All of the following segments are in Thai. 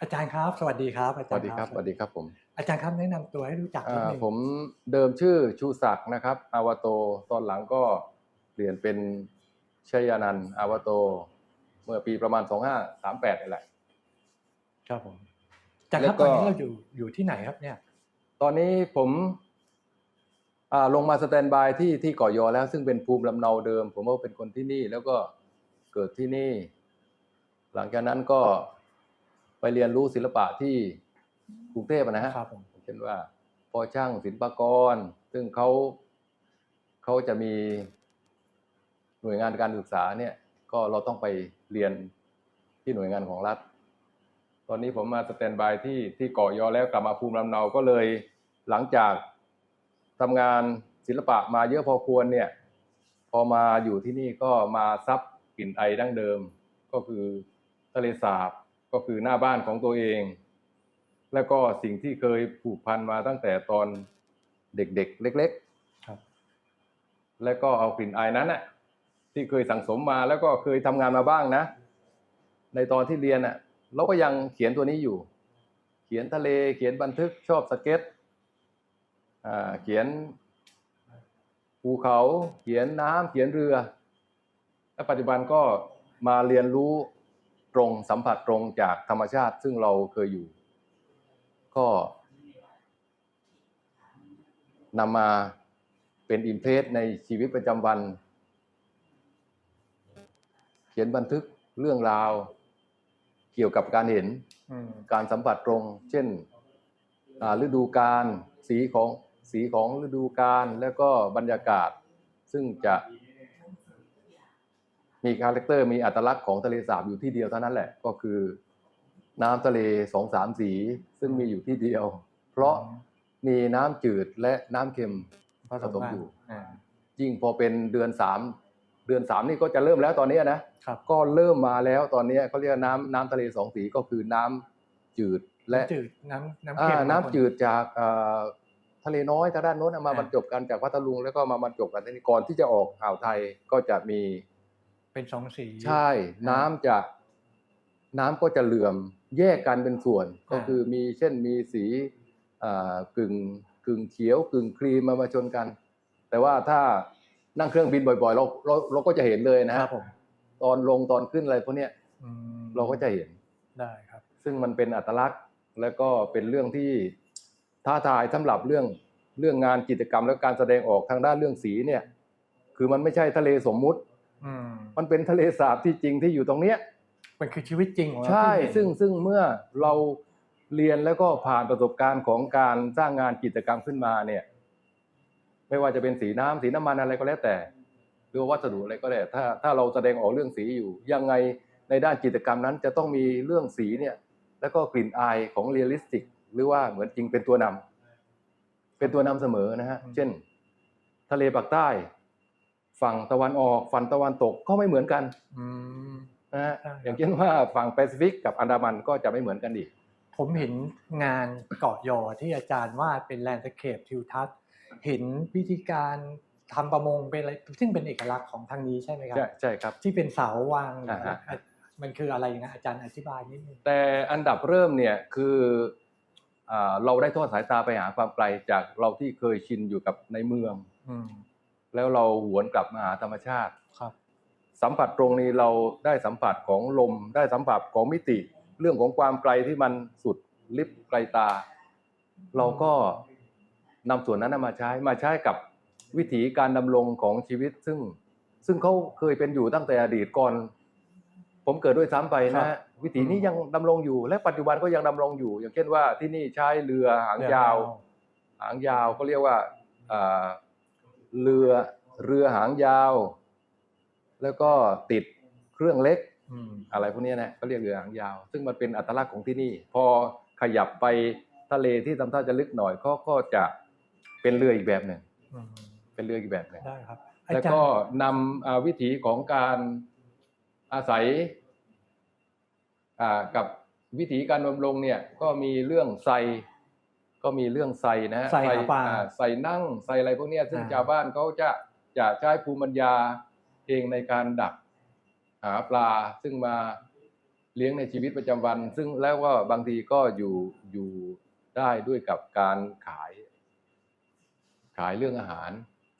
อาจารย์ครับ สวัสดีครับอาสจารวัสย์ดีครับสวัสดีครับผม อาจารย์ครับแนะนำตัวให้รู้จักนิดอ่านึงผมเดิมชื่อชูศักดิ์นะครับอาวโตตอนหลังก็เปลี่ยนเป็นชยานันท์อาวโต เมื่อปีประมาณ2538นี่แหละครับผมอาจารย์คแล้รับวก็ตอนนี้เราอยู่อยู่ที่ไหนครับเนี่ย ตอนนี้ผมอ่าลงมาสแตนบายที่ที่เกาะยอแล้ว ซึ่งเป็นภูมิลำเนาเดิม ผมว่าเป็นคนที่นี่แล้วก็เกิดที่นี่ หลังจากนั้นก็ ไปเรียนรู้ศิลปะที่กรุงเทพอะนะฮะครับผมเช่นว่า พอช่างศิลปากร ซึ่งเขาเขาจะมีหน่วยงานการศึกษาเนี่ย ก็เราต้องไปเรียนที่หน่วยงานของรัฐ ตอนนี้ผมมาสแตนบายที่ที่เกาะยอแล้วกลับมาภูมิลำเนาก็เลยหลังจากทำงานศิลปะมาเยอะพอควรเนี่ย พอมาอยู่ที่นี่ก็มาซับกลิ่นไอดั้งเดิม ก็คือทะเลสาบ ก็คือหน้าบ้านของตัวเอง แล้วก็สิ่งที่เคยผูกพันมาตั้งแต่ตอนเด็กๆ เล็กครับๆแล้วก็เอากลิ่นอายนั้นน่ะที่เคยสั่งสมมาแล้วก็เคยทำงานมาบ้างนะ ในตอนที่เรียนน่ะเราก็ยังเขียนตัวนี้อยู่ เขียนทะเลเขียนบันทึกชอบสเก็ตอ่าเขียนภูเขา เขียนน้ำเขียนเรือ และปัจจุบันก็มาเรียนรู้ ตรงสัมผัสตรงจากธรรมชาติ ซึ่งเราเคยอยู่ ก็นำมาเป็นอิมเพรสในชีวิตประจำวัน เขียนบันทึกเรื่องราว เกี่ยวกับการเห็นอืมการสัมผัสตรง เช่นอ่าฤดูกาลสีของสีของฤดูกาลแล้วก็บรรยากาศ ซึ่งจะ มีคาแรคเตอร์มีอัตลักษณ์ของทะเลสาบอยู่ที่เดียวเท่านั้นแหละก็คือ น้ำทะเลสองสามสี ซึ่งมีอยู่ที่เดียว เพราะมีน้ำจืดและน้ำเค็มผสมผสมกันอยู่อ่ายิ่งพอเป็นเดือนสามเดือนสามนี่ก็จะเริ่มแล้วตอนนี้นะครับก็เริ่มมาแล้วตอนนี้เขาเรียกน้ำน้ำทะเลสองสีก็คือน้ำจืดและน้ำจืดน้ำน้ำอ่าเค็มน้ำจืดจากอ่าทะเลน้อยทางด้านโน้นนะมาอ่าบรรจบกันจากพัทลุงแล้วก็มาบรรจบกันที่นี่ก่อนที่จะออกอ่าวไทยก็จะมี เป็นสองสี ใช่น้ำจะน้ำก็จะเหลื่อมแยกกันเป็นส่วน ก็คือมีเช่นมีสีอ่ากึ่งกึ่งเขียวกึ่งครีมมามาชนกัน แต่ว่าถ้านั่งเครื่องบินบ่อยๆ เราเราเราก็จะเห็นเลยนะคฮะรับผมตอนลงตอนขึ้นอะไรพวกเนี้ยอืมเราก็จะเห็นได้ครับ ซึ่งมันเป็นอัตลักษณ์แล้วก็เป็นเรื่องที่ท้าทายสำหรับเรื่องเรื่องงานกิจกรรมและการแสดงออกทางด้านเรื่องสีเนี่ย คือมันไม่ใช่ทะเลสมมุติอื มมันเป็นทะเลสาบที่จริงที่อยู่ตรงเนี้ยมันคือชีวิตจริงของเราใช่ที่เห็นซึ่งซึ่งเมื่อเราเรียนแล้วก็ผ่านประสบการณ์ของการสร้างงานกิจกรรมขึ้นมาเนี่ย ไม่ว่าจะเป็นสีน้ำสีน้ำมันอะไรก็แล้วแต่ หรือว่าวัสดุอะไรก็แล้วถ้าถ้าเราแสดงออกเรื่องสีอยู่ ยังไงในด้านกิจกรรมนั้นจะต้องมีเรื่องสีเนี่ย แล้วก็กลิ่นอายของเรียลลิสติก หรือว่าเหมือนจริงเป็นตัวนำเป็นตัวนำเสมอนะฮะเช่น ทะเลปากใต้ ฝั่งตะวันออกฝั่งตะวันตกก็ไม่เหมือนกันอืมนะฮะใช่ครับอย่างเช่นว่าฝั่งแปซิฟิกกับอันดามันก็จะไม่เหมือนกันอีก ผมเห็นงานเกาะยอที่อาจารย์วาดเป็นแลนด์สเคปทิวทัศน์เห็นวิธีการทำประมงเป็นอะไรซึ่งเป็นเอกลักษณ์ของทางนี้ใช่ไหมครับ ใช่ใช่ครับ ที่เป็นเสาวางอ่าฮะมันคืออะไรนะอาจารย์อธิบายนิดนึงแต่อันดับเริ่มเนี่ยคืออ่าเราได้ทอดสายตาไปหาความไกลจากเราที่เคยชินอยู่กับในเมืองอืม แล้วเราหวนกลับมาหาธรรมชาติครับ สัมผัสตรงนี้เราได้สัมผัสของลม ได้สัมผัสของมิติ เรื่องของความไกลที่มันสุดลิบไกลตา เราก็นำส่วนนั้นนะมาใช้มาใช้กับวิถีการดำรงของชีวิตซึ่ง ซึ่งเขาเคยเป็นอยู่ตั้งแต่อดีตก่อน ผมเกิดด้วยซ้ำไปนะฮะวิถีนี้ยังดำรงอยู่ และปัจจุบันก็ยังดำรงอยู่ อย่างเช่นว่าที่นี่ใช้เรือหางยาว หางยาวก็เรียกว่าอ่า เรือเรือหางยาว แล้วก็ติดเครื่องเล็กอืมอะไรพวกเนี้ยนะก็เรียกเรือหางยาว ซึ่งมันเป็นอัตลักษณ์ของที่นี่ พอขยับไปทะเลที่ทำท่าจะลึกหน่อยก็ก็จะเป็นเรืออีกแบบหนึ่งอืมเป็นเรืออีกแบบหนึ่งได้ครับอาแล้วจารก็ย์นำอ่าวิถีของการอาศัยอ่ากับวิถีการดำรงเนี่ยก็มีเรื่องไซ ก็มีเรื่องไซนะฮะใส่หาปลา อ่ใส่นั่งใส่อะไรพวกเนี้ยซึ่งอ่า ชาวบ้านเขาจะจะใช้ภูมิปัญญาเองในการดักหาปลาซึ่งมาเลี้ยงในชีวิตประจำวัน ซึ่งแล้วก็บางทีก็อยู่อยู่ได้ด้วยกับการขาย ขายเรื่องอาหาร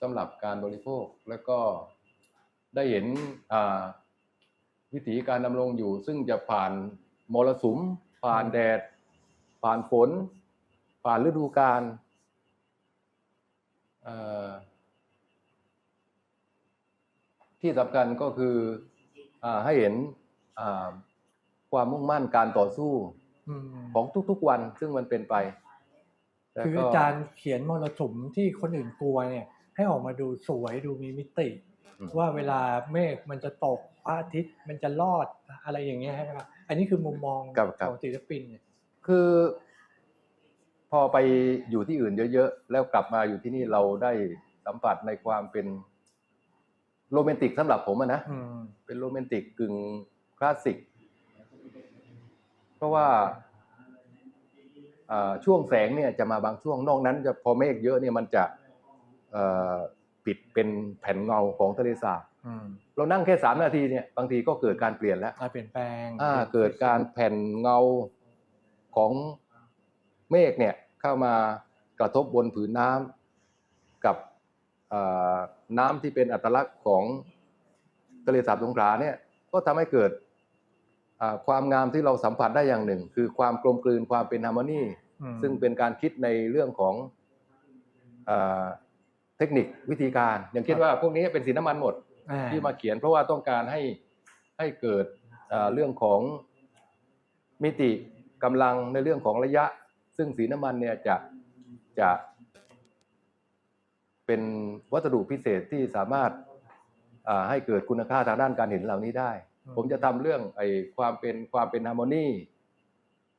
สำหรับการบริโภคแล้วก็ได้เห็นอ่าวิถีการดำรงอยู่ ซึ่งจะผ่านมรสุมผ่านแดด ผ่านฝน ผ่านฤดูกาลเอ่อที่สำคัญก็คืออาให้เห็นอ่าความมุ่งมั่นการต่อสู้อืมของทุกๆวันซึ่งมันเป็นไปแล้วคือก็อาจารย์เขียนมรสุมที่คนอื่นกลัวเนี่ย ให้ออกมาดูสวยดูมีมิติอืมว่าเวลาเมฆมันจะตกพระอาทิตย์มันจะรอดอะไรอย่างเงี้ยใช่ไหมครับอันนี้คือมุมมองครับครับของศิลปินเนี่ยคือพ อไปอยู่ที่อื่นเยอะๆ แล้วกลับมาอยู่ที่นี่เราได้สัมผัสในความเป็นโรแมนติกสำหรับผมอะนะอืมเป็นโรแมนติกกึ่งคลาสสิก เพราะว่าอ่าช่วงแสงเนี่ยจะมาบางช่วงนอกนั้นจะพอเมฆเยอะเนี่ยมันจะเอ่อปิดเป็นแผ่นเงาของทะเลสาบอืมเรานั่งแค่สามนาทีเนี่ยบางทีก็เกิดการเปลี่ยนแล้วการเปลี่ยนแปลงอ่าเกิดการแผ่นเงาของเมฆเนี่ย เข้ามากระทบบนผืนน้ำกับอ่าน้ำที่เป็นอัตลักษณ์ของทะเลสาบสงขลาเนี่ยก็ทำให้เกิดอ่าความงามที่เราสัมผัสได้อย่างหนึ่ง คือความกลมกลืนความเป็นฮาร์โมนีอืมซึ่งเป็นการคิดในเรื่องของอาเทคนิควิธีการ อย่างเช่นว่าพวกนี้เป็นสีน้ำมันหมดอ่ที่มาเขียน เพราะว่าต้องการให้ให้เกิดอ่าเรื่องของมิติกำลังในเรื่องของระยะ ซึ่งสีน้ำมันเนี่ยจะจะเป็นวัสดุพิเศษที่สามารถอ่าให้เกิดคุณค่าทางด้านการเห็นเหล่านี้ได้ ผมจะทำเรื่องไอ้ความเป็นความเป็นฮาร์โมนี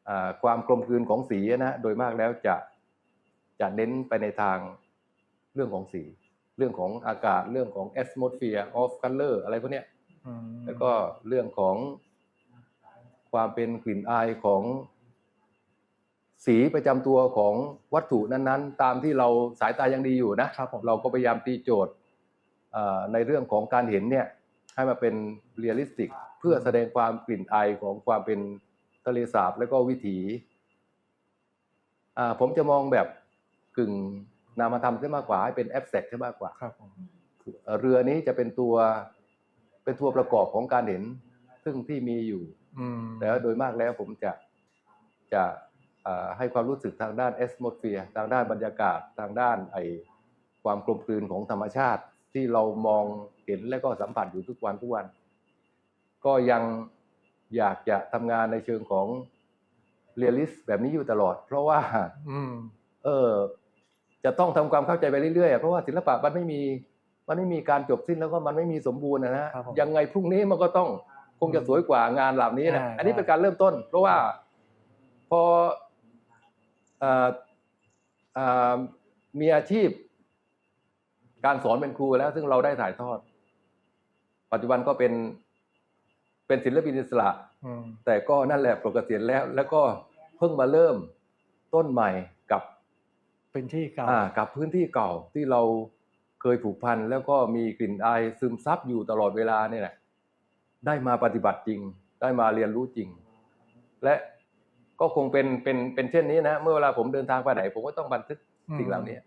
อ่าความกลมกลืนของสีนะโดยมากแล้วจะจะเน้นไปในทางเรื่องของสี เรื่องของอากาศเรื่องของ atmosphere of color อะไรพวกเนี้ยอืมแล้วก็เรื่องของความเป็นกลิ่นอายของ สีประจำตัวของวัตถุนั้นๆ ตามที่เราสายตายังดีอยู่นะครับผมเราก็พยายามตีโจทย์อ่าในเรื่องของการเห็นเนี่ยให้มาเป็นเรียลลิสติก เพื่อแสดงความกลิ่นอายของความเป็นทะเลสาบและก็วิถีอ่าผมจะมองแบบกึ่งนามธรรมใช่มากกว่าให้เป็นแอบสแต็กใช่มากกว่าครับผมเอ่อเรือนี้จะเป็นตัวเป็นตัวประกอบของการเห็นซึ่งที่มีอยู่อืมแต่ว่าโดยมากแล้วผมจะจะเอ่อ ให้ความรู้สึกทางด้านเอสโมสเฟียร์ทางด้านบรรยากาศทางด้านไอความกลมกลืนของธรรมชาติที่เรามองเห็นและก็สัมผัสอยู่ทุกวันทุกวัน ก็ยังอยากจะทำงานในเชิงของเรียลลิสแบบนี้อยู่ตลอด เพราะว่าอืมเออ จะต้องทำความเข้าใจไปเรื่อยๆอะเพราะว่าศิลปะมันไม่มีมันไม่มีการจบสิ้นแล้วก็มันไม่มีสมบูรณ์นะฮะครับผมยังไงพรุ่งนี้มันก็ต้องคงจะสวยกว่างานเหล่านี้นะอ่าอันนี้ได้เป็นการเริ่มต้น เพราะว่าพออ่าอ่า มีอาชีพ การสอนเป็นครูแล้ว ซึ่งเราได้ถ่ายทอด ปัจจุบันก็เป็นเป็นศิลปินอิสระอืมแต่ก็นั่นแหละปลดเกษียณแล้ว แล้วก็เพิ่งมาเริ่มต้นใหม่กับเป็นที่เก่าอ่ากับพื้นที่เก่าที่เราเคยผูกพันแล้วก็มีกลิ่นอายซึมซับอยู่ตลอดเวลาเนี่ยแหละได้มาปฏิบัติจริง ได้มาเรียนรู้จริง และ ก็คงเป็นเป็นเป็นเช่นนี้นะเมื่อเวลาผมเดินทางไปไหนผมก็ต้องบันทึกสิ่งเหล่านี้